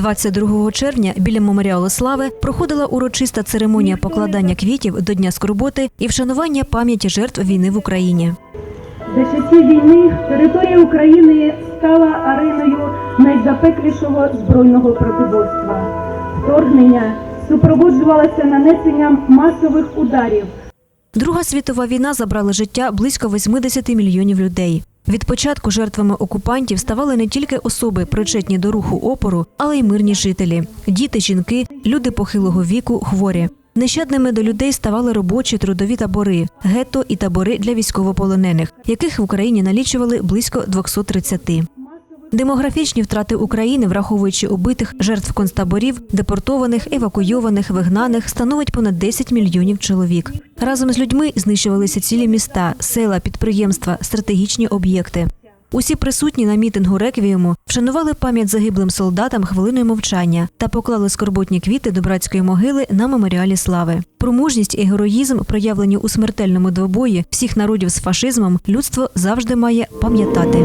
22 червня біля меморіалу слави проходила урочиста церемонія покладання квітів до Дня скорботи і вшанування пам'яті жертв війни в Україні. За часів війни територія України стала ареною найзапеклішого збройного протиборства. Вторгнення супроводжувалося нанесенням масових ударів. Друга світова війна забрала життя близько 80 мільйонів людей. Від початку жертвами окупантів ставали не тільки особи, причетні до руху опору, але й мирні жителі діти, жінки, люди похилого віку, хворі. Нещадними до людей ставали робочі трудові табори, гетто і табори для військовополонених, яких в Україні налічували близько 230. Демографічні втрати України, враховуючи убитих жертв концтаборів, депортованих, евакуйованих, вигнаних, становить понад 10 мільйонів чоловік. Разом з людьми знищувалися цілі міста, села, підприємства, стратегічні об'єкти. Усі присутні на мітингу реквієму вшанували пам'ять загиблим солдатам хвилиною мовчання та поклали скорботні квіти до братської могили на меморіалі слави. Про мужність і героїзм, проявлені у смертельному двобої всіх народів з фашизмом, людство завжди має пам'ятати.